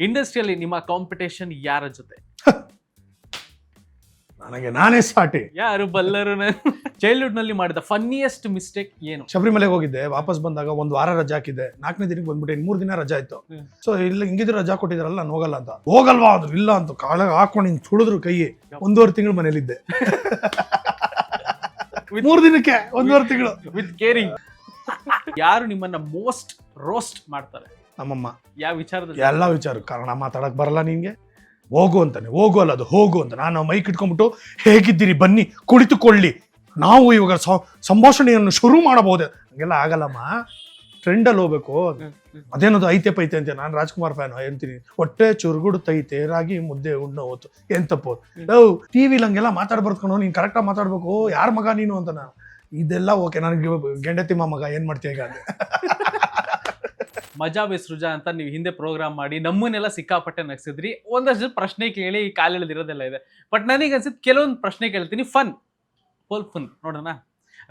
ಇಂಡಸ್ಟ್ರಿಯಲ್ಲಿ ನಿಮ್ಮ ಕಾಂಪಿಟೇಷನ್ ಯಾರ ಜೊತೆ? ನನಗೆ ನಾನೇ ಸಾಟಿ. ಯಾರು ಬಲ್ಲರು ಚೈಲ್ಡ್ಹುಡ್ನಲ್ಲಿ ಮಾಡಿದ ಫನ್ನಿಯೆಸ್ಟ್ ಮಿಸ್ಟೇಕ್ ಏನು? ಶಬರಿಮಲೆಗೆ ಹೋಗಿದ್ದೆ ವಾಪಸ್ ಬಂದಾಗ ಒಂದು ವಾರ ರಜಾ ಹಾಕಿದ್ದೆ. ನಾಲ್ಕನೇ ದಿನಕ್ಕೆ ಬಂದ್ಬಿಟ್ಟೆ ಮೂರು ದಿನ ರಜಾ ಇತ್ತು. ಸೊ ಇಲ್ಲಿ ಹಿಂಗಿದ್ರು ರಜಾ ಕೊಟ್ಟಿದ್ರಲ್ಲ ನಾನು ಹೋಗಲ್ಲ ಅಂತ. ಹೋಗಲ್ವಾ ಅದು? ಇಲ್ಲ ಅಂತ ಕಾಳ ಹಾಕೊಂಡು ಹಿಂಗೆ ತುಳಿದ್ರು ಕೈ ಒಂದೂವರೆ ತಿಂಗಳು ಮನೇಲಿದ್ದೆ. ಮೂರು ದಿನಕ್ಕೆ ಒಂದೂವರೆ ತಿಂಗಳು. ವಿತ್ ಕೇರಿಂಗ್ ಯಾರು ನಿಮ್ಮನ್ನ ಮೋಸ್ಟ್ ರೋಸ್ಟ್ ಮಾಡ್ತಾರೆ? ನಮ್ಮಮ್ಮ ಯಾವ ವಿಚಾರದಲ್ಲಿ? ಎಲ್ಲ ವಿಚಾರ ಕಾರಣ ಮಾತಾಡಕ್ ಬರಲ್ಲ ನಿನ್ಗೆ ಹೋಗು ಅಂತಾನೆ ಹೋಗು ಅಲ್ಲ ಅದು ಹೋಗು ಅಂತ. ನಾನು ಮೈಕ್ ಇಟ್ಕೊಂಡ್ಬಿಟ್ಟು ಹೇಗಿದ್ದೀರಿ ಬನ್ನಿ ಕುಳಿತುಕೊಳ್ಳಿ. ನಾವು ಇವಾಗ ಸಂಭಾಷಣೆಯನ್ನು ಶುರು ಮಾಡಬಹುದೇ? ಹಂಗೆಲ್ಲ ಆಗಲ್ಲಮ್ಮ. ಟ್ರೆಂಡಲ್ಲಿ ಹೋಗ್ಬೇಕು. ಅದೇನದು ಐತೆ ಪೈತೆ ಅಂತ ನಾನು ರಾಜ್ಕುಮಾರ್ ಫ್ಯಾನ್ ಹೇಳ್ತೀನಿ. ಹೊಟ್ಟೆ ಚುರುಗುಡು ತೈತೆ ರಾಗಿ ಮುದ್ದೆ ಉಣ್ಣು ಹೋತು. ಏನ್ ತಪ್ಪು ಟಿ ಟಿವಿಲಿ ಹಂಗೆಲ್ಲ ಮಾತಾಡ್ಬಾರ್ದು ಕಣೋ ನೀನ್ ಕರೆಕ್ಟಾಗಿ ಮಾತಾಡ್ಬೇಕು. ಯಾರ ಮಗ ನೀನು ಅಂತ ನಾನು. ಇದೆಲ್ಲ ಓಕೆ ನನಗೆ ಗೆಂಡತಿಮ್ಮ ಮಗ ಏನು ಮಾಡ್ತೀಯ ಈಗ? ಅಂದೆ. ಮಜಾ ಬೆಸ್ರುಜಾ ಅಂತ ನೀವು ಹಿಂದೆ ಪ್ರೋಗ್ರಾಮ್ ಮಾಡಿ ನಮ್ಮನ್ನೆಲ್ಲ ಸಿಕ್ಕಾಪಟ್ಟೆ ನಗ್ಸಿದ್ರಿ. ಒಂದಷ್ಟು ಪ್ರಶ್ನೆ ಕೇಳಿ ಕಾಲೆಳೆದಿರೋದೆಲ್ಲ ಇದೆ. ಬಟ್ ನನಗೆ ಅನ್ಸುತ್ತೆ ಕೆಲವೊಂದು ಪ್ರಶ್ನೆ ಕೇಳ್ತೀನಿ. ಫನ್ ಫುಲ್ ಫನ್ ನೋಡೋಣ.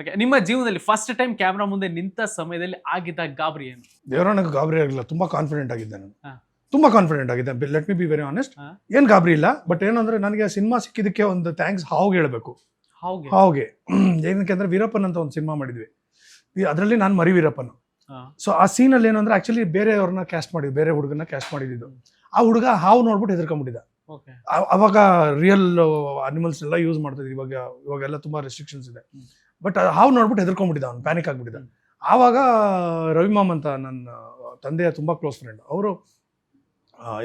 ಓಕೆ ನಿಮ್ಮ ಜೀವನದಲ್ಲಿ ಫಸ್ಟ್ ಟೈಮ್ ಕ್ಯಾಮ್ರಾ ಮುಂದೆ ನಿಂತ ಸಮಯದಲ್ಲಿ ಆಗಿದ್ದ ಗಾಬರಿ ಏನು? ದೇವರಣ್ಣಗೆ ಗಾಬರಿ ಆಗಿಲ್ಲ. ತುಂಬಾ ಕಾನ್ಫಿಡೆಂಟ್ ಆಗಿದ್ದೆ ನಾನು. ಹಾ. ತುಂಬಾ ಕಾನ್ಫಿಡೆಂಟ್ ಆಗಿದ್ದೆ. Let me be very honest ಏನು ಏನ್ ಗಾಬರಿ ಇಲ್ಲ. ಬಟ್ ಏನಂದ್ರೆ ನನಗೆ ಸಿನಿಮಾ ಸಿಕ್ಕಿದ್ದಕ್ಕೆ ಒಂದು ಥ್ಯಾಂಕ್ಸ್ ಹಾವು ಹೇಳಬೇಕು. ಹಾವು ಹಾವ್ಗೆ. ಏನಕ್ಕೆ ಅಂದ್ರೆ ವೀರಪ್ಪನ್ ಅಂತ ಒಂದು ಸಿನಿಮಾ ಮಾಡಿದ್ವಿ. ಅದರಲ್ಲಿ ನಾನು ಮರಿ ವೀರಪ್ಪನ್ ಸೊ ಆ ಸೀನಲ್ಲಿ ಏನಂದ್ರೆ ಆಕ್ಚುಲಿ ಬೇರೆಯವ್ರನ್ನ ಕ್ಯಾಸ್ಟ್ ಮಾಡಿದ್ವಿ ಬೇರೆ ಹುಡುಗನ ಕ್ಯಾಸ್ಟ್ ಮಾಡಿದ್ದು. ಆ ಹುಡುಗ ಹಾವು ನೋಡ್ಬಿಟ್ಟು ಹೆದರ್ಕೊಂಡ್ಬಿಟ್ಟಿದ್ದ. ಅವಾಗ ರಿಯಲ್ ಅನಿಮಲ್ಸ್ ಎಲ್ಲ ಯೂಸ್ ಮಾಡ್ತಿದ್ವಿ ಇವಾಗ ಇವಾಗೆಲ್ಲ ತುಂಬಾ ರೆಸ್ಟ್ರಿಕ್ಷನ್ಸ್ ಇದೆ. ಬಟ್ ಹಾವು ನೋಡ್ಬಿಟ್ಟು ಹೆದರ್ಕೊಂಡ್ಬಿಟ್ಟಿದ್ದ ಅವ್ನು ಪ್ಯಾನಿಕ್ ಆಗ್ಬಿಟ್ಟಿದ್ದ. ಆವಾಗ ರವಿಮಾಮ್ ಅಂತ ನನ್ನ ತಂದೆಯ ತುಂಬಾ ಕ್ಲೋಸ್ ಫ್ರೆಂಡ್ ಅವರು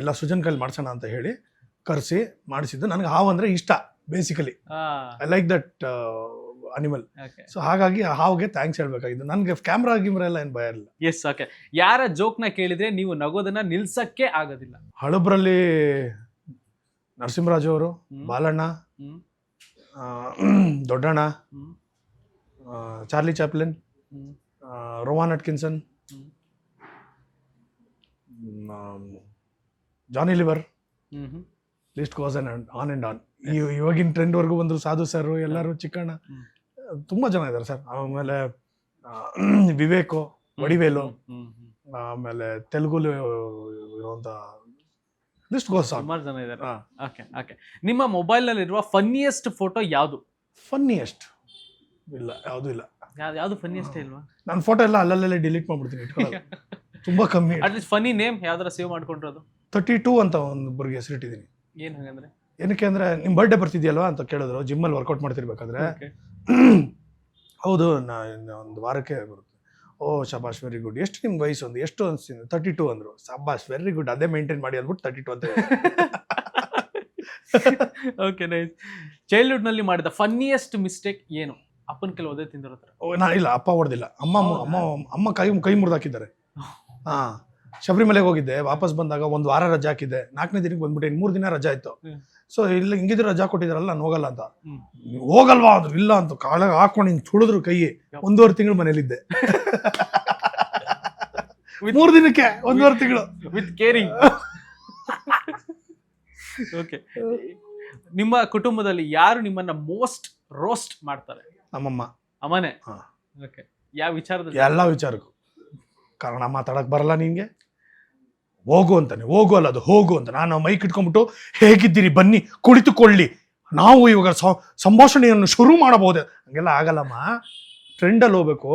ಇಲ್ಲ ಸುಜನ್ ಕೈಲಿ ಮಾಡ್ಸೋಣ ಅಂತ ಹೇಳಿ ಕರೆಸಿ ಮಾಡಿಸಿದ್ದು. ನನಗೆ ಹಾವು ಅಂದ್ರೆ ಇಷ್ಟ basically I like that animal so ಹಾಗಾಗಿ ಹಾವ್ಗೆ ಥ್ಯಾಂಕ್ಸ್ ಹೇಳ್ಬೇಕಾಗಿದ್ದು. ನನಗೆ ಕ್ಯಾಮ್ರಾ ಗಿಮ್ರಾ ಎಲ್ಲ ಏನು ಭಯ ಇಲ್ಲ. ಎಸ್ ಓಕೆ ಯಾರ ಜೋಕ್ನ ಕೇಳಿದ್ರೆ ನೀವು ನಗೋದನ್ನ ನಿಲ್ಸಕ್ಕೆ ಆಗೋದಿಲ್ಲ. ಹಳಬ್ರಲ್ಲಿ ನರಸಿಂಹರಾಜು ಅವರು Balanna. Doddanna Charlie Chaplin Rowan Atkinson Johnny Lever. List goes on on and on ಇವಾಗಿನ ಟ್ರೆಂಡ್ ವರ್ಗು ಬಂದ್ರು ಸಾಧು ಸರ್ ಎಲ್ಲರೂ ಚಿಕ್ಕಣ್ಣ. ತುಂಬಾ ಜನ ಇದ್ದಾರೆ ಸರ್. ಆಮೇಲೆ ವಿವೇಕು ವಡಿವೇಲು. ಆಮೇಲೆ ತೆಲುಗುಲು ಇರುವಂತ ಲಿಸ್ಟ್ ಗೋಸ್ ಸುಮಾರು ಜನ ಇದ್ದಾರೆ. ಓಕೆ ಓಕೆ ನಿಮ್ಮ ಮೊಬೈಲ್ನಲ್ಲಿ ಇರುವ ಫನ್ನಿಯೆಸ್ಟ್ ಫೋಟೋ ಯಾವುದು? ಫನ್ನಿಯೆಸ್ಟ್ ಇಲ್ಲ ಯಾವುದೂ ಇಲ್ಲ. ಯಾವ್ದು ಯಾವುದು ಫನ್ನಿಯೆಸ್ಟ್ ಇಲ್ವಾ? ನನ್ನ ಫೋಟೋ ಎಲ್ಲ ಅಲ್ಲಲ್ಲೇ ಡಿಲೀಟ್ ಮಾಡ್ಬಿಡ್ತೀನಿ ಇಟ್ಕೊಳ್ಳಲ್ಲ ತುಂಬಾ ಕಮ್ಮಿ. ಅಟ್ಲೀಸ್ಟ್ ಫನಿ ನೇಮ್ ಯಾವ್ದಾರ ಸೇವ್ ಮಾಡ್ಕೊಂಡಿರೋದು? ತರ್ಟಿ ಟೂ ಅಂತ ಒಂದೊಬ್ಬರಿಗೆ ಹೆಸರಿಟ್ಟಿದ್ದೀನಿ. ಏನು ಹಂಗಂದ್ರೆ? ಏನಕ್ಕೆ ಅಂದ್ರೆ ನಿಮ್ಮ ಬರ್ಡೇ ಬರ್ತಿದ್ಯಲ್ವಾ ಅಂತ ಕೇಳಿದ್ರು. ಜಿಮ್ಮಲ್ಲಿ ವರ್ಕೌಟ್ ಮಾಡ್ತಿರ್ಬೇಕಾದ್ರೆ. ಹೌದು ನಾ ಇನ್ನು ಒಂದು ವಾರಕ್ಕೆ ಬರುತ್ತೆ. ಓ ಶಬಾಷ್ ವೆರಿ ಗುಡ್ ಎಷ್ಟು ನಿಮ್ಗೆ ವಯಸ್ಸು ಒಂದು? ಎಷ್ಟು ಅನ್ಸ್ತೀನಿ ತರ್ಟಿ ಟು ಅಂದರು. ಶಬಾಷ್ ವೆರಿ ಗುಡ್ ಅದೇ ಮೇಂಟೈನ್ ಮಾಡಿ ಅಂದ್ಬಿಟ್ಟು ತರ್ಟಿ ಟು ಅಂತ ಓಕೆ ನೈಸ್ ಚೈಲ್ಡ್ಹುಡ್ನಲ್ಲಿ ಮಾಡಿದ ಫನ್ನಿಯೆಸ್ಟ್ ಮಿಸ್ಟೇಕ್ ಏನು? ಅಪ್ಪನ ಕೆಲವು ಅದೇ ತಿಂದಿರೋ ಹತ್ರ. ಓ, ನಾ ಇಲ್ಲ ಅಪ್ಪ ಹೊಡೆದಿಲ್ಲ. ಅಮ್ಮ ಅಮ್ಮ ಅಮ್ಮ ಕೈ ಕೈ ಮುರಿದಾಕಿದ್ದಾರೆ. ಹಾಂ ಶಬರಿಮಲೆಗೆ ಹೋಗಿದ್ದೆ. ವಾಪಸ್ ಬಂದಾಗ ಒಂದು ವಾರ ರಜಾ ಹಾಕಿದ್ದೆ. ನಾಲ್ಕನೇ ದಿನಕ್ಕೆ ಬಂದ್ಬಿಟ್ಟೆ ಇನ್ನು ಮೂರು ದಿನ ರಜಾ ಹ್ಮ್. ಸೊ ಇಲ್ಲ ಹಿಂಗಿದ್ರೆ ರಜಾ ಕೊಟ್ಟಿದಾರಲ್ಲ ನಾನು ಹೋಗಲ್ಲ ಅಂತ. ಹೋಗಲ್ವಾ ಅಂದ್ರು ಇಲ್ಲ ಅಂತ ಕಾಳ ಹಾಕೊಂಡು ಹಿಂಗೆ ತುಳಿದ್ರು ಕೈ ಒಂದೂವರೆ ತಿಂಗಳು ಮನೇಲಿದ್ದೆ. ಮೂರು ದಿನಕ್ಕೆ ಒಂದೂವರೆ ತಿಂಗಳು. ವಿತ್ ಕೇರಿಂಗ್ ಓಕೆ ನಿಮ್ಮ ಕುಟುಂಬದಲ್ಲಿ ಯಾರು ನಿಮ್ಮನ್ನ ಮೋಸ್ಟ್ ರೋಸ್ಟ್ ಮಾಡ್ತಾರೆ? ನಮ್ಮಮ್ಮ. ಅಮ್ಮನೆ. ಓಕೆ ಯಾವ ವಿಚಾರದಲ್ಲಿ? ಎಲ್ಲ ವಿಚಾರಕ್ಕೂ. ಕಾರಣ ಮಾತಾಡಕ್ ಬರಲ್ಲ ನಿನ್ಗೆ ಹೋಗು ಅಂತಾನೆ ಹೋಗು ಅಲ್ಲ ಅದು ಹೋಗು ಅಂತ ನಾನು ಮೈಕ್ ಇಟ್ಕೊಂಡ್ಬಿಟ್ಟು ಹೇಗಿದ್ದೀರಿ ಬನ್ನಿ ಕುಳಿತುಕೊಳ್ಳಿ. ನಾವು ಇವಾಗ ಸಂಭಾಷಣೆಯನ್ನು ಶುರು ಮಾಡಬಹುದೇ? ಹಂಗೆಲ್ಲ ಆಗಲ್ಲಮ್ಮ. ಟ್ರೆಂಡಲ್ಲಿ ಹೋಗ್ಬೇಕು.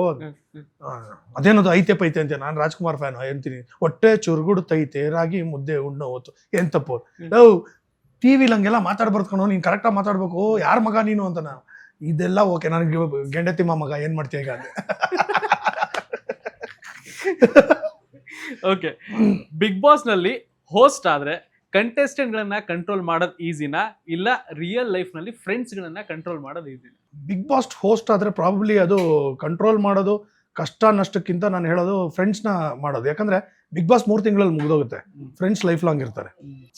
ಅದೇನದು ಐತೆ ಪೈತೆ ಅಂತ ನಾನು ರಾಜ್ಕುಮಾರ್ ಫ್ಯಾನ್ ಹೇಳ್ತೀನಿ ಹೊಟ್ಟೆ ಚುರುಗುಡುತ್ತೈತೆ ರಾಗಿ ಮುದ್ದೆ ಉಣ್ಣು ಹೋತು ಏನ್ ತಪ್ಪು? ಲವ್ ಟಿ ವಿಲಿ ಹಂಗೆಲ್ಲ ಮಾತಾಡ್ಬಾರ್ದು ಕಣೋ ನೀನು ಕರೆಕ್ಟಾಗಿ ಮಾತಾಡ್ಬೇಕು. ಯಾರ ಮಗ ನೀನು ಅಂತ ನಾನು. ಇದೆಲ್ಲ ಓಕೆ ನನಗೆ ಗೆಂಡತಿಮ್ಮ ಮಗ ಏನು ಮಾಡ್ತೀಯ ಈಗ. ಓಕೆ ಬಿಗ್ ಬಾಸ್ನಲ್ಲಿ ಹೋಸ್ಟ್ ಆದ್ರೆ ಕಂಟೆಸ್ಟೆಂಟ್ ಗಳನ್ನ ಕಂಟ್ರೋಲ್ ಮಾಡೋದು ಈಸಿನಾ ಇಲ್ಲ ರಿಯಲ್ ಲೈಫ್ನಲ್ಲಿ ಫ್ರೆಂಡ್ಸ್ ಗಳನ್ನ ಕಂಟ್ರೋಲ್ ಮಾಡೋದು ಈಸಿನಾ ಬಿಗ್ ಬಾಸ್ ಹೋಸ್ಟ್ ಆದ್ರೆ ಪ್ರಾಬಬ್ಲಿ ಅದು ಕಂಟ್ರೋಲ್ ಮಾಡೋದು ಕಷ್ಟ ನಷ್ಟಕ್ಕಿಂತ ನಾನು ಹೇಳೋದು ಫ್ರೆಂಡ್ಸ್ನ ಮಾಡೋದು. ಯಾಕಂದ್ರೆ ಬಿಗ್ ಬಾಸ್ ಮೂರು ತಿಂಗಳಲ್ಲಿ ಮುಗಿದೋಗುತ್ತೆ. ಫ್ರೆಂಡ್ಸ್ ಲೈಫ್ ಲಾಂಗ್ ಇರ್ತಾರೆ.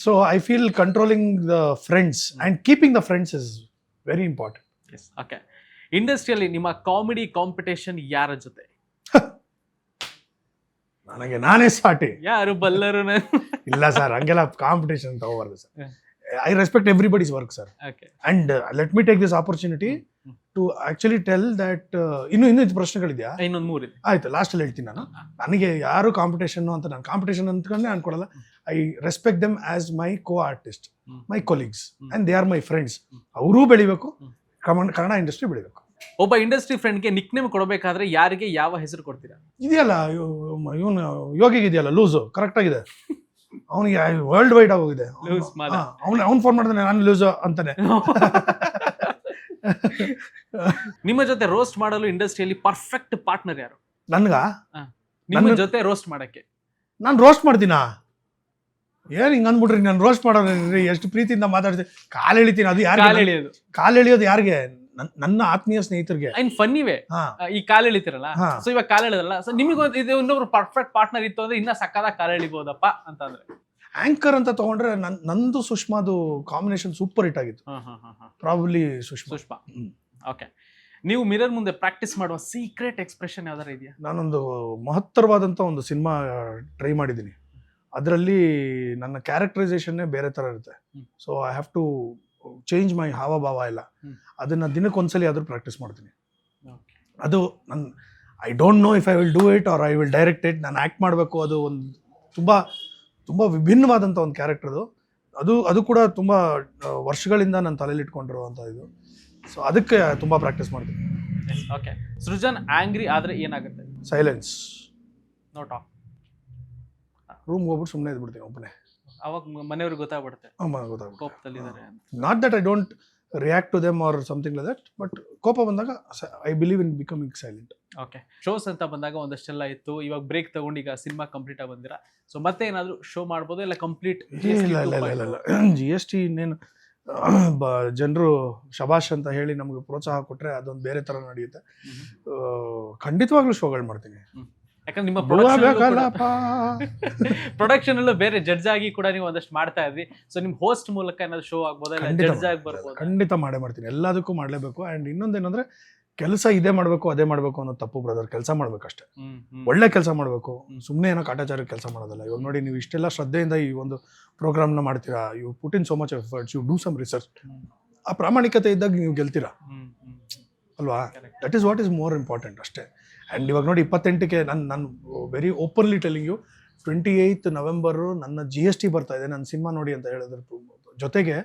So I feel controlling the friends and keeping the friends is very important okay ಇಂಡಸ್ಟ್ರಿಯಲ್ಲಿ ನಿಮ್ಮ ಕಾಮಿಡಿ ಕಾಂಪಿಟೇಷನ್ ಯಾರ ಜೊತೆ? ನನಗೆ ನಾನೇ ಸಾಟಿ. ಯಾರು ಬಲ್ಲರು ಇಲ್ಲ ಸರ್ ಹಂಗೆಲ್ಲ competition ತಗೋಬಾರ್ದು sir. I respect everybody's work sir and let me take this opportunity to actually tell that ಇನ್ನು ಇನ್ನೂ ಇದು ಪ್ರಶ್ನೆಗಳಿದೆಯಾ? ಇನ್ನೊಂದು ಮೂರು ಆಯ್ತು ಲಾಸ್ಟಲ್ಲಿ ಹೇಳ್ತೀನಿ ನಾನು. ನನಗೆ ಯಾರು ಕಾಂಪಿಟೇಷನ್ ಅಂತ ನಾನು ಕಾಂಪಿಟೇಷನ್ ಅಂತಕೊಂಡೇ ಅನ್ಕೊಡಲ್ಲ I respect them as my co artist my colleagues. And they are my friends. ಅವರೂ ಬೆಳಿಬೇಕು. ಕನ್ನಡ ಇಂಡಸ್ಟ್ರಿ ಬೆಳಿಬೇಕು. ಒಬ್ಬ ಇಂಡಸ್ಟ್ರಿ ಫ್ರೆಂಡ್ಗೆ ನಿಕ್ ನೇಮ್ ಕೊಡಬೇಕಾದ್ರೆ ಯಾರಿಗೆ ಯಾವ ಹೆಸರು ಕೊಡ್ತೀರಾ? ಇದೆಯಲ್ಲ ಇವನು ಯೋಗಿಗೆ ಇದೆಯಲ್ಲ ಲೂಸು ಕರೆಕ್ಟ್ ಆಗಿದೆ. ಅವನಿಗೆ ವರ್ಲ್ಡ್ ವೈಡ್ ಆಗೋಗಿದೆ Loose ಅವ್ನ್ ಅವ್ನು ಅವ್ನು ಫೋನ್ ಮಾಡಿದ್ರೆ ನಾನು ಲೂಸ್ ಅಂತಾನೆ. ನಿಮ್ಮ ಜೊತೆ ರೋಸ್ಟ್ ಮಾಡಲು ಇಂಡಸ್ಟ್ರಿಯಲ್ಲಿ ಪರ್ಫೆಕ್ಟ್ ಪಾರ್ಟ್ನರ್ ಯಾರು? ನನ್ಗ? ನಿಮ್ಮ ನನ್ನ- ಜೊತೆ ರೋಸ್ಟ್ ಮಾಡಕ್ಕೆ. ನಾನು ರೋಸ್ಟ್ ಮಾಡ್ತೀನಾ? ಏನ್ ಹಿಂಗ್ ಅಂದ್ಬಿಟ್ರಿ ನಾನು ರೋಸ್ಟ್ ಮಾಡೋದ್ರಿ ಎಷ್ಟು ಪ್ರೀತಿಯಿಂದ ಮಾತಾಡ್ತೀನಿ ಕಾಲು ಎಳಿತೀನಿ ಅದು ಕಾಲ್ ಯಾರಿಗೆ? ಎಳಿಯೋದು ಕಾಲ್ ಎಳಿಯೋದು ಯಾರಿಗೆ? ನನ್- ನನ್ನ ಆತ್ಮೀಯ ಸ್ನೇಹಿತರಿಗೆ. ಇನ್ ಫನ್ನಿವೆ. ಹಾ. ಈ ಕಾಲ್ ಎಳಿತಿರಲ್ಲ? ಹಾ. ಸೊ ಇವಾಗ ಕಾಲ್ ಎಳೆದಲ್ಲ. ಸೊ ನಿಮಗೆ ಇದು ಇನ್ನೊಬ್ರು ಪರ್ಫೆಕ್ಟ್ ಪಾರ್ಟ್ನರ್ ಇತ್ತು ಅಂದ್ರೆ ಇನ್ನ ಸಕ್ಕದಾಗ ಕಾಲ್ ಎಳಿಬಹುದಪ್ಪ ಅಂತಂದ್ರೆ. ಆಂಕರ್ ಅಂತ ತಗೊಂಡ್ರೆ ನನ್ ನಂದು ಸುಷ್ಮಾದು ಕಾಂಬಿನೇಷನ್ ಸೂಪರ್ ಹಿಟ್ ಆಗಿತ್ತು. ಹಾ ಹಾ ಹಾ ಹಾ. Probably Sushma. Sushma. Hmm. Okay ನೀವು ಮಿರರ್ ಮುಂದೆ ಪ್ರಾಕ್ಟೀಸ್ ಮಾಡುವ ಸೀಕ್ರೆಟ್ ಎಕ್ಸ್ಪ್ರೆಷನ್ ಯಾವ್ದಾರ ಇದೆಯಾ? ನಾನೊಂದು ಮಹತ್ತರವಾದಂಥ ಒಂದು ಸಿನಿಮಾ ಟ್ರೈ ಮಾಡಿದ್ದೀನಿ. ಅದರಲ್ಲಿ ನನ್ನ ಕ್ಯಾರೆಕ್ಟರೈಸೇಷನ್ನೇ ಬೇರೆ ಥರ ಇರುತ್ತೆ. ಹ್ಮ್. So I have to change my ಹಾವಭಾವ ಎಲ್ಲ ಇಲ್ಲ ಅದನ್ನ ದಿನಕ್ಕೊಂದ್ಸಲಿ ಆದರೂ ಪ್ರಾಕ್ಟೀಸ್ ಮಾಡ್ತೀನಿ. ಅದು ನನ್ನ I don't know if I will do it or I will direct it ನಾನು ಆ್ಯಕ್ಟ್ ಮಾಡಬೇಕು ಅದು ಒಂದು ತುಂಬ ತುಂಬ ವಿಭಿನ್ನವಾದಂಥ ಒಂದು ಕ್ಯಾರೆಕ್ಟರ್ ಅದು. ಅದು ಅದು ಕೂಡ ತುಂಬ ವರ್ಷಗಳಿಂದ ನನ್ನ ತಲೆಯಲ್ಲಿ ಇಟ್ಕೊಂಡಿರುವಂಥ ಇದು. ಸೊ ಅದಕ್ಕೆ ತುಂಬ ಪ್ರಾಕ್ಟೀಸ್ ಮಾಡ್ತೀನಿ. ಓಕೆ ಸೃಜನ್ ಆಂಗ್ರಿ ಆದರೆ ಏನಾಗುತ್ತೆ? ಸೈಲೆನ್ಸ್ ನೋ ಟಾಕ್ ರೂಮ್ಗೆ ಹೋಗ್ಬಿಟ್ಟು ಸುಮ್ಮನೆ ಇದ್ಬಿಡ್ತೀನಿ ಒಬ್ಬನೇ ಅವಾಗ ಮನೆಯವ್ರಿಗೆ ಗೊತ್ತಾಗ್ಬಿಡುತ್ತೆ. ಕೋಪದಲ್ಲಿದ್ದಾರೆ not that I don't react to them or something like that but ಕೋಪ ಬಂದಾಗ I believe in becoming silent okay shows ಅಂತ ಬಂದಾಗ ಒಂದಷ್ಟೆಲ್ಲ ಇತ್ತು. ಇವಾಗ ಬ್ರೇಕ್ ತಗೊಂಡು ಈಗ ಸಿನಿಮಾ ಕಂಪ್ಲೀಟ್ ಆಗಿ ಬಂದಿರಾ. ಸೊ ಮತ್ತೆ ಏನಾದರೂ ಶೋ ಮಾಡ್ಬೋದು ಇಲ್ಲ ಕಂಪ್ಲೀಟ್ ಇಲ್ಲ ಇಲ್ಲ ಇಲ್ಲ ಇಲ್ಲ. ಜಿ ಎಸ್ ಟಿ ಇನ್ನೇನು ಬ ಜನರು ಶಬಾಷ್ ಅಂತ ಹೇಳಿ ನಮಗೆ ಪ್ರೋತ್ಸಾಹ ಕೊಟ್ಟರೆ ಅದೊಂದು ಬೇರೆ ಥರ ನಡೆಯುತ್ತೆ. ಖಂಡಿತವಾಗ್ಲೂ ಶೋಗಳು ಮಾಡ್ತೀನಿ. ಯಾಕಂದ್ರೆ ನಿಮ್ಮ ಪ್ರೊಡಕ್ಷನ್ ಪ್ರೊಡಕ್ಷನ್ ಅಲ್ಲೂ ಬೇರೆ ಜಡ್ಜ್ ಆಗಿ ಕೂಡ ನೀವು ಒಂದಷ್ಟು ಮಾಡ್ತಾ ಇದ್ರಿ. ಸೊ ನಿಮ್ ಹೋಸ್ಟ್ ಮೂಲಕ ಏನಾದ್ರು ಶೋ ಆಗ್ಬೋದಾ? ಇಲ್ಲ ಜಡ್ಜ್ ಆಗಿ. ಬರ್ಬೋದು ಖಂಡಿತ ಮಾಡೇ ಮಾಡ್ತೀನಿ. ಎಲ್ಲದಕ್ಕೂ ಮಾಡಲೇಬೇಕು. ಅಂಡ್ ಇನ್ನೊಂದೇನಂದ್ರೆ ಕೆಲಸ ಇದೇ ಮಾಡಬೇಕು ಅದೇ ಮಾಡಬೇಕು ಅನ್ನೋ ತಪ್ಪು ಬ್ರದರ್ ಕೆಲಸ ಮಾಡ್ಬೇಕಷ್ಟೇ ಒಳ್ಳೆ ಕೆಲಸ ಮಾಡಬೇಕು. ಸುಮ್ಮನೆ ಏನೋ ಕಾಟಾಚಾರ ಕೆಲಸ ಮಾಡೋದಲ್ಲ. ಇವಾಗ ನೋಡಿ ನೀವು ಇಷ್ಟೆಲ್ಲ ಶ್ರದ್ಧೆಯಿಂದ ಈ ಒಂದು ಪ್ರೋಗ್ರಾಮ್ನ ಮಾಡ್ತೀರಾ? You put in so much efforts you do some research ಆ ಪ್ರಾಮಾಣಿಕತೆ ಇದ್ದಾಗ ನೀವು ಗೆಲ್ತೀರಾ? ಅಲ್ವಾ? That is what is more important ಅಷ್ಟೇ. ಆ್ಯಂಡ್ ಇವಾಗ ನೋಡಿ ಇಪ್ಪತ್ತೆಂಟಕ್ಕೆ ನಾನು ನನ್ನ very openly telling you twenty eight November ನನ್ನ ಜಿ ಎಸ್ ಟಿ ಬರ್ತಾ ಇದೆ ನನ್ನ ಸಿನಿಮಾ ನೋಡಿ ಅಂತ ಹೇಳಿದ್ರೆ ಜೊತೆಗೆ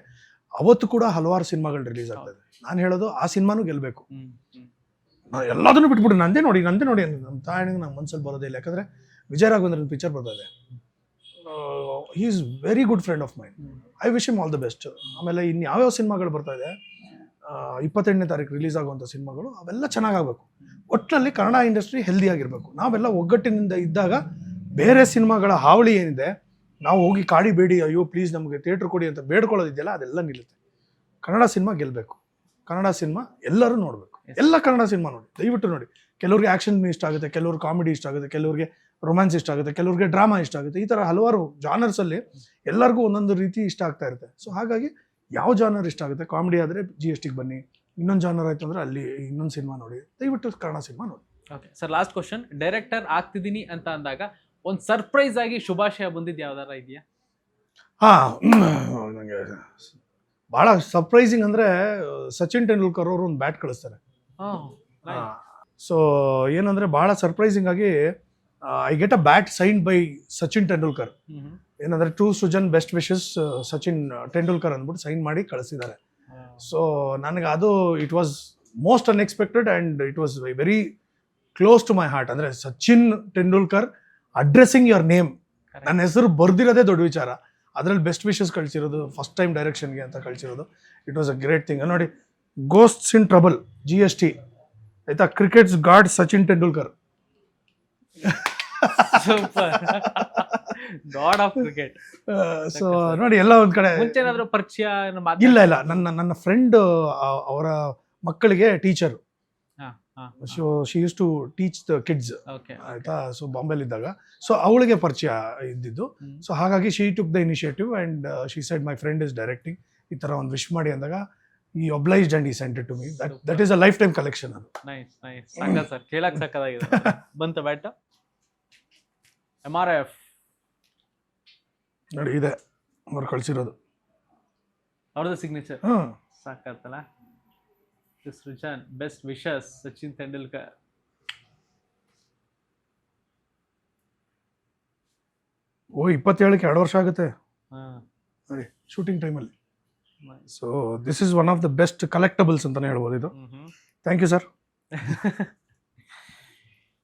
ಅವತ್ತು ಕೂಡ ಹಲವಾರು ಸಿನಿಮಾಗಳು ರಿಲೀಸ್ ಆಗ್ತಾ ಇದೆ. ನಾನು ಹೇಳೋದು ಆ ಸಿನಿಮಾನು ಗೆಲ್ಲಬೇಕು ನಾನು ಎಲ್ಲದನ್ನು ಬಿಟ್ಬಿಟ್ಟು ನಂದೇ ನೋಡಿ ನಂದೇ ನೋಡಿ ನಮ್ಮ ತಾಯಣಿಗೆ ನಮ್ಮ ಮನ್ಸಲ್ಲಿ ಬರೋದೇ ಇಲ್ಲ. ಯಾಕಂದರೆ ವಿಜಯ ರಾಘವೇಂದ್ರನ್ ಪಿಕ್ಚರ್ ಬರ್ತಾ ಇದೆ. He is very good friend of mind. I wish him all the best ಆಮೇಲೆ ಇನ್ನು ಯಾವ್ಯಾವ ಸಿನಿಮಾಗಳು ಬರ್ತಾ ಇದೆ ಇಪ್ಪತ್ತೆಂಟನೇ ತಾರೀಕು ರಿಲೀಸ್ ಆಗುವಂಥ ಸಿನಿಮಾಗಳು ಅವೆಲ್ಲ ಚೆನ್ನಾಗಾಗಬೇಕು. ಒಟ್ಟಿನಲ್ಲಿ ಕನ್ನಡ ಇಂಡಸ್ಟ್ರಿ ಹೆಲ್ದಿಯಾಗಿರಬೇಕು ನಾವೆಲ್ಲ ಒಗ್ಗಟ್ಟಿನಿಂದ ಇದ್ದಾಗ ಬೇರೆ ಸಿನಿಮಾಗಳ ಹಾವಳಿ ಏನಿದೆ ನಾವು ಹೋಗಿ ಕಾಡಿ ಬೇಡಿ ಅಯ್ಯೋ ಪ್ಲೀಸ್ ನಮಗೆ ಥಿಯೇಟ್ರ್ ಕೊಡಿ ಅಂತ ಬೇಡ್ಕೊಳ್ಳೋದಿದೆಯಲ್ಲ ಅದೆಲ್ಲ ನಿಲ್ಲುತ್ತೆ. ಕನ್ನಡ ಸಿನಿಮಾ ಗೆಲ್ಲಬೇಕು ಕನ್ನಡ ಸಿನಿಮಾ ಎಲ್ಲರೂ ನೋಡಬೇಕು. ಎಲ್ಲ ಕನ್ನಡ ಸಿನಿಮಾ ನೋಡಿ. ದಯವಿಟ್ಟು ನೋಡಿ. ಕೆಲವ್ರಿಗೆ ಆ್ಯಕ್ಷನ್ ಇಷ್ಟ ಆಗುತ್ತೆ ಕೆಲವ್ರಿಗೆ ಕಾಮಿಡಿ ಇಷ್ಟ ಆಗುತ್ತೆ ಕೆಲವ್ರಿಗೆ ರೊಮ್ಯಾನ್ಸ್ ಇಷ್ಟ ಆಗುತ್ತೆ ಕೆಲವ್ರಿಗೆ ಡ್ರಾಮಾ ಇಷ್ಟ ಆಗುತ್ತೆ. ಈ ಥರ ಹಲವಾರು ಜಾನರ್ಸಲ್ಲಿ ಎಲ್ಲರಿಗೂ ಒಂದೊಂದು ರೀತಿ ಇಷ್ಟ ಆಗ್ತಾ ಇರುತ್ತೆ. ಸೊ ಹಾಗಾಗಿ ಯಾವ ಜಾನರ್ ಇಷ್ಟ ಆಗುತ್ತೆ? ಕಾಮಿಡಿ ಆದರೆ ಜಿ ಎಸ್ ಟಿಗೆ ಬನ್ನಿ. ಇನ್ನೊಂದು ಜಾನರ್ ಆಯ್ತು ಅಂದರೆ ಅಲ್ಲಿ ಇನ್ನೊಂದು ಸಿನಿಮಾ ನೋಡಿ. ದಯವಿಟ್ಟು ಕನ್ನಡ ಸಿನಿಮಾ ನೋಡಿ. Okay sir last question director ಆಗ್ತಿದ್ದೀನಿ ಅಂತ ಅಂದಾಗ ಒಂದು ಸರ್ಪ್ರೈಸ್ ಆಗಿ ಶುಭಾಶಯ ಬಂದಿದ್ದು ಯಾವ್ದಾರ ಇದೆಯಾ? ಹಾಂ ನನಗೆ ಭಾಳ ಸರ್ಪ್ರೈಸಿಂಗ್ ಅಂದರೆ ಸಚಿನ್ ತೆಂಡೂಲ್ಕರ್ ಅವರು ಒಂದು ಬ್ಯಾಟ್ ಕಳಿಸ್ತಾರೆ. ಸೊ ಏನಂದರೆ ಭಾಳ ಸರ್ಪ್ರೈಸಿಂಗ್ ಆಗಿ I get a bat sign by Sachin Tendulkar. ಏನಂದರೆ to Srujan best wishes Sachin Tendulkar ಅಂದ್ಬಿಟ್ಟು ಸೈನ್ ಮಾಡಿ ಕಳಿಸಿದ್ದಾರೆ. ಸೊ ನನಗೆ ಅದು it was most unexpected and it was very close to my heart ಅಂದರೆ Sachin Tendulkar addressing your name ನನ್ನ ಹೆಸರು ಬರ್ದಿರೋದೇ ದೊಡ್ಡ ವಿಚಾರ. ಅದರಲ್ಲಿ ಬೆಸ್ಟ್ ವಿಶಸ್ ಕಳಿಸಿರೋದು ಫಸ್ಟ್ ಟೈಮ್ ಡೈರೆಕ್ಷನ್ಗೆ ಅಂತ ಕಳಿಸಿರೋದು. It was a great thing ನೋಡಿ ghosts in trouble G S T ಆಯ್ತಾ? Cricket's god Sachin Tendulkar god of cricket so ನೋಡಿ ಎಲ್ಲ ಒಂದ್ ಕಡೆ ಮುಂಚೆ ಏನಾದ್ರು ಪರಿಚಯ ಇಲ್ಲ ಇಲ್ಲ ನನ್ನ ನನ್ನ ಫ್ರೆಂಡ್ ಅವರ ಮಕ್ಕಳಿಗೆ teacher so she use to teach the kids okay, ಆಯ್ತಾ? ಸೊ ಬಾಂಬೆಲಿ ಇದ್ದಾಗ. ಸೊ ಅವಳಿಗೆ ಪರಿಚಯ ಇದ್ದಿದ್ದು. ಸೊ ಹಾಗಾಗಿ she took the initiative and she said my friend is directing ಈ ತರ ಒಂದು ವಿಶ್ ಮಾಡಿ ಅಂದಾಗ he obliged and he sent her to meet that that is a lifetime collection ಅದು. Nice nice sir? ಕೇಳಕ್ ಸಾಕದಾಗಿದೆ ಬಂತ ಬ್ಯಾಟ್? ಎಂ ಆರ್ ಎಫ್ ನೋಡಿ ಇದೆ ಅವ್ರು ಕಳಿಸಿರೋದು. ಅವ್ರದ್ದು ಸಿಗ್ನೇಚರ್ ಹಾಂ ಸಾಕತ್ತಲ್ಲ ಸೃಜನ್ ಬೆಸ್ಟ್ ವಿಶಸ್ ಸಚಿನ್ ತೆಂಡೂಲ್ಕರ್ ಓ ಇಪ್ಪತ್ತೇಳಕ್ಕೆ ಎರಡು ವರ್ಷ ಆಗುತ್ತೆ. ಹಾ. ನೋಡಿ ಶೂಟಿಂಗ್ ಟೈಮಲ್ಲಿ. So this is one of the best collectables ಅಂತಲೇ ಹೇಳ್ಬೋದು ಇದು. ಥ್ಯಾಂಕ್ ಯು ಸರ್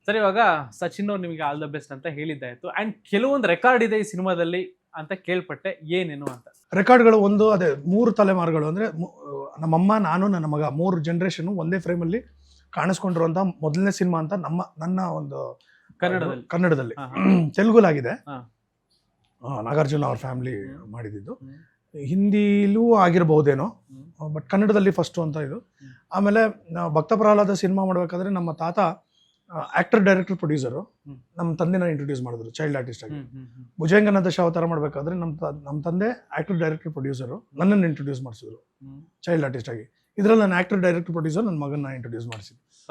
ಸರ್ ಇವಾಗ ಸಚಿನ್ ಅವ್ರು ನಿಮಗೆ ಆಲ್ ದ ಬೆಸ್ಟ್ ಅಂತ ಹೇಳಿದ್ದಾಯಿತು. ಆ್ಯಂಡ್ ಕೆಲವೊಂದು ರೆಕಾರ್ಡ್ ಇದೆ ಈ ಸಿನಿಮಾದಲ್ಲಿ. ಅಂತ ಕೇಳ್ಪಟ್ಟೆ ಏನೇನು ಅಂತ. ರೆಕಾರ್ಡ್ಗಳು ಒಂದು ಅದೇ ಮೂರು ತಲೆಮಾರುಗಳು ಅಂದರೆ ನಮ್ಮಮ್ಮ ನಾನು ನನ್ನ ಮಗ ಮೂರು ಜನ್ರೇಷನ್ ಒಂದೇ ಫ್ರೇಮಲ್ಲಿ ಕಾಣಿಸ್ಕೊಂಡಿರುವಂಥ ಮೊದಲನೇ ಸಿನಿಮಾ ಅಂತ ನಮ್ಮ ನನ್ನ ಒಂದು ಕನ್ನಡದಲ್ಲಿ. ಕನ್ನಡದಲ್ಲಿ. ತೆಲುಗುಲಾಗಿದೆ. ನಾಗಾರ್ಜುನ ಅವ್ರ ಫ್ಯಾಮಿಲಿ. ಮಾಡಿದ್ದು. ಹಿಂದಿಲೂ ಆಗಿರಬಹುದೇನೋ ಬಟ್ ಕನ್ನಡದಲ್ಲಿ ಫಸ್ಟು ಅಂತ ಇದು. ಆಮೇಲೆ ಭಕ್ತ ಪ್ರಹ್ಲಾದ ಸಿನಿಮಾ ಮಾಡಬೇಕಾದ್ರೆ ನಮ್ಮ ತಾತ ಆಕ್ಟರ್ ಡೈರೆಕ್ಟರ್ ಪ್ರೊಡ್ಯೂಸರು. ನಮ್ಮ ತಂದೆನ ಇಂಟ್ರೊಡ್ಯೂಸ್ ಮಾಡಿದ್ರು ಚೈಲ್ಡ್ ಆರ್ಟಿಸ್ಟ್ ಆಗಿ. ಭುಜಂಗನಾಥ ಅವತಾರ ಮಾಡಬೇಕಾದ್ರೆ ನಮ್ಮ ತ- ನಮ್ಮ ತಂದೆ ಆಕ್ಟರ್ ಡೈರೆಕ್ಟರ್ ಪ್ರೊಡ್ಯೂಸರು ನನ್ನನ್ನು ಇಂಟ್ರೊಡ್ಯೂಸ್ ಮಾಡಿಸಿದ್ರು. ಚೈಲ್ಡ್ ಆರ್ಟಿಸ್ಟ್ ಆಗಿ. ಇದರಲ್ಲಿ ನಾನು ಆಕ್ಟರ್ ಡೈರೆಕ್ಟರ್ ಪ್ರೊಡ್ಯೂಸರ್ ನನ್ನ ಮಗನ ಇಂಟ್ರೊಡ್ಯೂಸ್ ಮಾಡಿಸಿದ್ದು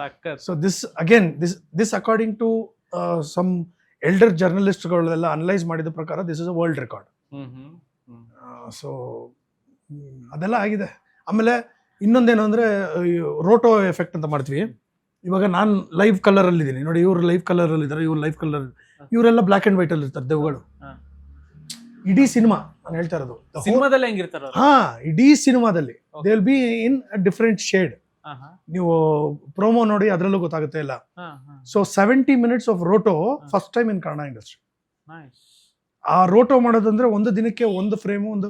so this again this this according to some elder ಜರ್ನಲಿಸ್ಟ್ಗಳೆಲ್ಲ analyse ಮಾಡಿದ ಪ್ರಕಾರ this is a world record so ಅದೆಲ್ಲ ಆಗಿದೆ. ಆಮೇಲೆ ಇನ್ನೊಂದೇನು ಅಂದರೆ ರೋಟೋ ಎಫೆಕ್ಟ್ ಅಂತ ಮಾಡ್ತೀವಿ. ಇವಾಗ ನಾನು ಲೈವ್ ಕಲರಲ್ಲಿ ಇದ್ದೀನಿ ನೋಡಿ ಇವ್ರು ಲೈವ್ ಕಲರಲ್ಲಿ ಇದ್ದಾರೆ ಇವ್ರು ಲೈವ್ ಕಲರ್ ಇವರೆಲ್ಲ ಬ್ಲ್ಯಾಕ್ ವೈಟ್ ಅಲ್ಲಿ ಇರ್ತಾರೆ ದೆವ್ಗಳು. ಇಡೀ ಸಿನಿಮಾ ನಾನು ಹೇಳ್ತಾ ಇರೋದು ಸಿನಿಮಾದಲ್ಲಿ ಹೆಂಗಿರ್ತಾರ? ಹಾ ಇಡೀ ಸಿನಿಮಾದಲ್ಲಿ. They will be in different shade ನೀವು ಪ್ರೋಮೋ ನೋಡಿ ಅದರಲ್ಲೂ ಗೊತ್ತಾಗುತ್ತೆ ಇಲ್ಲ. So seventy minutes of roto first time in Kannada industry. ಆ ರೋಟೋ ಮಾಡೋದಂದ್ರೆ ಒಂದು ದಿನಕ್ಕೆ ಒಂದು ಫ್ರೇಮು ಒಂದು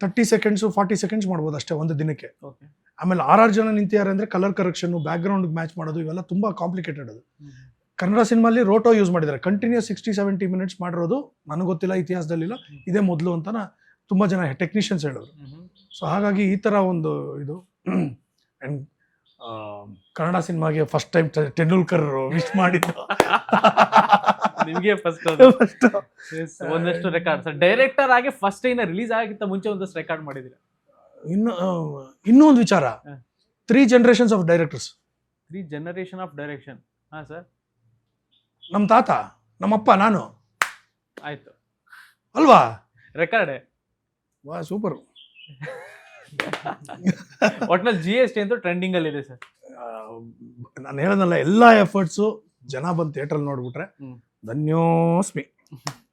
ತರ್ಟಿ ಸೆಕೆಂಡ್ಸು ಫಾರ್ಟಿ ಸೆಕೆಂಡ್ಸ್ ಮಾಡ್ಬೋದು ಅಷ್ಟೇ ಒಂದು ದಿನಕ್ಕೆ. ಆಮೇಲೆ ಆರಾರು ಜನ ನಿಂತಿದ್ದಾರೆ ಅಂದ್ರೆ ಕಲರ್ ಕರೆಕ್ಷನ್ ಬ್ಯಾಕ್ಗ್ರೌಂಡ್ ಮ್ಯಾಚ್ ಮಾಡೋದು ಇವೆಲ್ಲ ತುಂಬಾ ಕಾಂಪ್ಲಿಕೇಟೆಡ್ ಅದು. ಕನ್ನಡ ಸಿನಿಮಾಲಿ ರೋಟೋ ಯೂಸ್ ಮಾಡಿದ್ದಾರೆ. ಕಂಟಿನ್ಯೂಸ್ ಸಿಕ್ಸ್ಟಿ ಸೆವೆಂಟಿ ಮಿನಿಟ್ಸ್ ಮಾಡಿರೋದು ನನಗೆ ಗೊತ್ತಿಲ್ಲ ಇತಿಹಾಸದಲ್ಲಿಲ್ಲ. ಇದೇ ಮೊದಲು ಅಂತ ತುಂಬ ಜನ ಟೆಕ್ನಿಷಿಯನ್ಸ್ ಹ್ಮ್. ಸೊ ಹಾಗಾಗಿ ಈ ಥರ ಒಂದು ಇದು. ಆ್ಯಂಡ್ ಕನ್ನಡ ಸಿನಿಮಾಗೆ ಫಸ್ಟ್ ಟೈಮ್ ಟೆಂಡೂಲ್ಕರ್ ವಿಶ್ ಮಾಡಿದ್ದು. ನಿಮಗೆ ಫಸ್ಟ್. ಒಂದಷ್ಟು ರೆಕಾರ್ಡ್ ಸರ್ ಡೈರೆಕ್ಟರ್ ಆಗಿ ಫಸ್ಟ್ ಟೈಮ್ ರಿಲೀಸ್ ಆಗಿಂತ ಮುಂಚೆ ಒಂದಷ್ಟು ರೆಕಾರ್ಡ್ ಮಾಡಿದಿರ ಇನ್ನು ಇನ್ನೊಂದು ಇನ್ನೂ ಒಂದು ವಿಚಾರ three generations of directors three generation of direction ಹಾ ಸರ್ ನಮ್ಮ ತಾತ ನಮ್ಮಪ್ಪ ನಾನು. ಆಯ್ತು. ಅಲ್ವಾ? ರೆಕಾರ್ಡ್ ವಾ ಸೂಪರ್ ಒಟ್ನಲ್ಲಿ ಜಿ ಎಸ್ ಟಿ ಅಂತೂ ಟ್ರೆಂಡಿಂಗ್ ಅಲ್ಲಿ ಇದೆ ಸರ್ ನಾನು ಹೇಳೋದಲ್ಲ ಎಲ್ಲ ಎಫರ್ಟ್ಸು ಜನ ಬಂದು ಥಿಯೇಟ್ರಲ್ಲಿ ನೋಡ್ಬಿಟ್ರೆ. ಧನ್ಯೋಸ್ಮಿ.